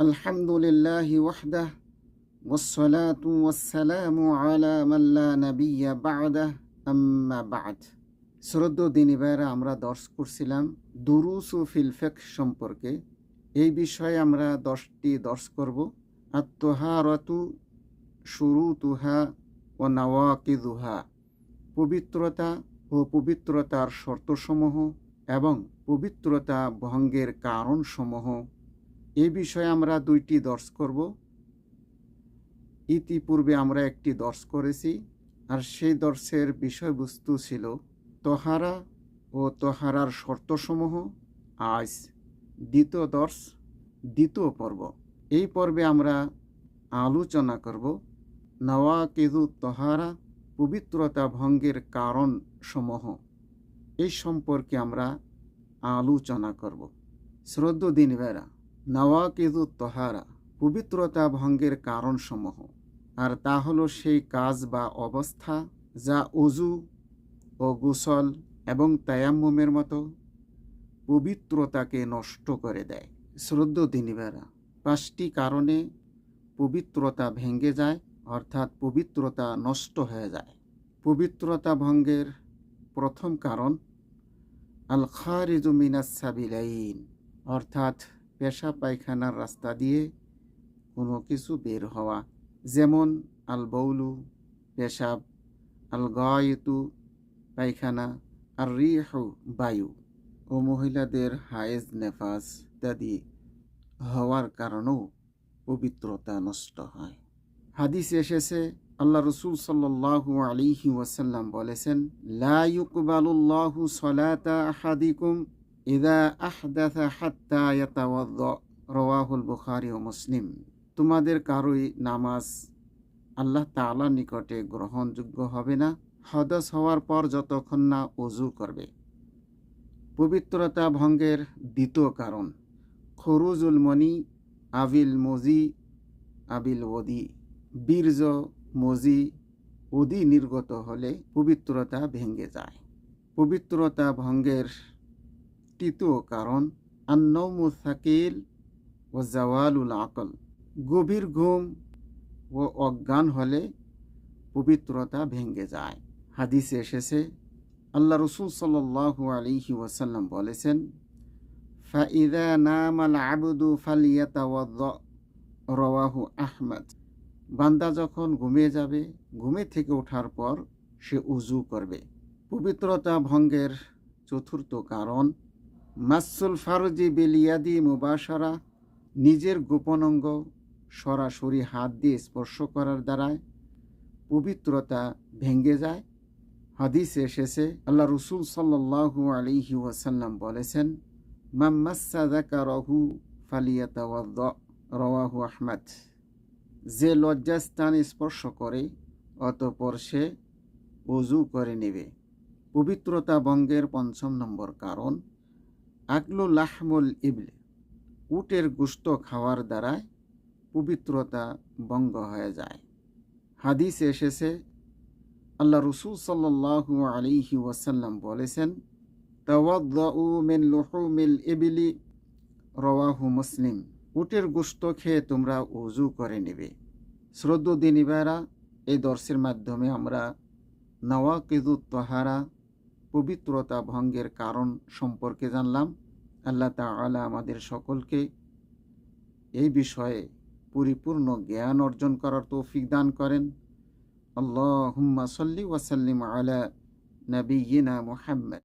الحمد لله وحده والصلاة والسلام على من لا نبي بعده أما بعد শ্রদ্ধ দিনীবাইরা আমরা দর্শ করছিলাম দুরুস ও ফিলফেক সম্পর্কে এই বিষয়ে আমরা দশটি দর্শ করব আত্মহারতু শুরুতুহা ও নওয়াকিদুহা পবিত্রতা ও পবিত্রতার শর্তসমূহ এবং পবিত্রতা ভঙ্গের কারণসমূহ এই বিষয়ে আমরা দুইটি দর্শ করব। ইতিপূর্বে আমরা একটি দর্শ করেছি, আর সেই দর্শের বিষয়বস্তু ছিল তহারা ও তহারার শর্তসমূহ। আজ দ্বিতীয় দর্শ, দ্বিতীয় পর্ব। এই পর্বে আমরা আলোচনা করব নওয়াকিদু তহারা, পবিত্রতা ভঙ্গের কারণ সমূহ এই সম্পর্কে আমরা আলোচনা করব। শ্রদ্ধ দিনবেরা নওয়াকিদু তহারা, পবিত্রতা ভঙ্গের কারণসমূহ। আর তা হলো সেই কাজ বা অবস্থা যা অজু ও গোসল এবং তায়াম্মুমের মতো পবিত্রতাকে নষ্ট করে দেয়। শ্রদ্ধ দিনীবেরা, পাঁচটি কারণে পবিত্রতা ভেঙে যায়, অর্থাৎ পবিত্রতা নষ্ট হয়ে যায়। পবিত্রতা ভঙ্গের প্রথম কারণ আল খারিজু মিনাস সাবিলাইন অর্থাৎ পেশা পায়খানার রাস্তা দিয়ে কোনো কিছু বের হওয়া। যেমন আল বৌলু পেশাব আল গায়তু পায়খানা আর রিহু বায়ু। ও মহিলাদের হায়েজ নেফাস ইত্যাদি হওয়ার কারণেও পবিত্রতা নষ্ট হয়। হাদিস এসেছে, আল্লাহ রসুল সাল্লাল্লাহু আলাইহি ওয়াসাল্লাম বলেছেন, লা ইউকবালুল্লাহু সলাতা আহাদিকুম ইদা আহদাথা হাত্তা ইয়াতাওয়াদ্দা রাওয়াহুল বুখারী ও মুসলিম তোমাদের কারোই নামাজ আল্লাহ তাআলার নিকটে গ্রহণযোগ্য হবে না। হদস হওয়ার পর যতক্ষণ না অজু করবে। পবিত্রতা ভঙ্গের দ্বিতীয় কারণ, খরুজুল মনি, আবিল মজি, আবিল ওদি। বীর্য, মজি, ওদি নির্গত হলে পবিত্রতা ভেঙে যায়। পবিত্রতা ভঙ্গের তৃতীয় কারণ আন্নমু সাকিল ও জাওয়ালুল আকল। গভীর ঘুম ও অজ্ঞান হলে পবিত্রতা ভেঙে যায়। হাদিসে এসেছে, আল্লাহ রসুল সাল্লাল্লাহু আলাইহি ওয়াসাল্লাম বলেছেন, ফাইদা নাম আবুদু ফালিয়াতাওয়াদ্দা রওয়াহু আহমদ। বান্দা যখন ঘুমিয়ে যাবে, ঘুমে থেকে ওঠার পর সে উজু করবে। পবিত্রতা ভঙ্গের চতুর্থ কারণ মাসুল ফারুজি বেলিয়াদি মুবাসারা নিজের গোপন অঙ্গ সরাসরি হাত দিয়ে স্পর্শ করার দ্বারায় পবিত্রতা ভেঙে যায়। হাদিস এসেছে আল্লাহ রসুল সাল্লাহু আলিহি ওয়াসাল্লাম বলেছেন মাম্মাসাদাকারহু ফালিয়াতাওয়াদ্দ রওয়াহু আহমদ। যে লজ্জাস্থান স্পর্শ করে, অতপর সে অজু করে নেবে। পবিত্রতা বঙ্গের পঞ্চম নম্বর কারণ আকলুল আহমুল ইবলে। উটের গুস্ত খাওয়ার দ্বারায় পবিত্রতা ভঙ্গ হয়ে যায়। হাদিস এসেছে, আল্লাহ রসুল সাল্লাহু আলিহি ওয়াসাল্লাম বলেছেন, তাওয়াদ্দাউ মিন লুহুমিল ইবিলি রওয়াহু মুসলিম। উটের গোস্ত খেয়ে তোমরা উজু করে নেবে। শ্রদ্ধ দিনীবারা এই দর্শের মাধ্যমে আমরা নওয়াকিদু তহারা পবিত্রতা ভঙ্গের কারণ সম্পর্কে জানলাম। আল্লাহ তালা আমাদের সকলকে এই বিষয়ে পরিপূর্ণ জ্ঞান অর্জন করার তৌফিক দান করেন। আল্লাহ হুম্মা সাল্লি ওয়াসাল্লিম আলা নবীনা মুহাম্মদ।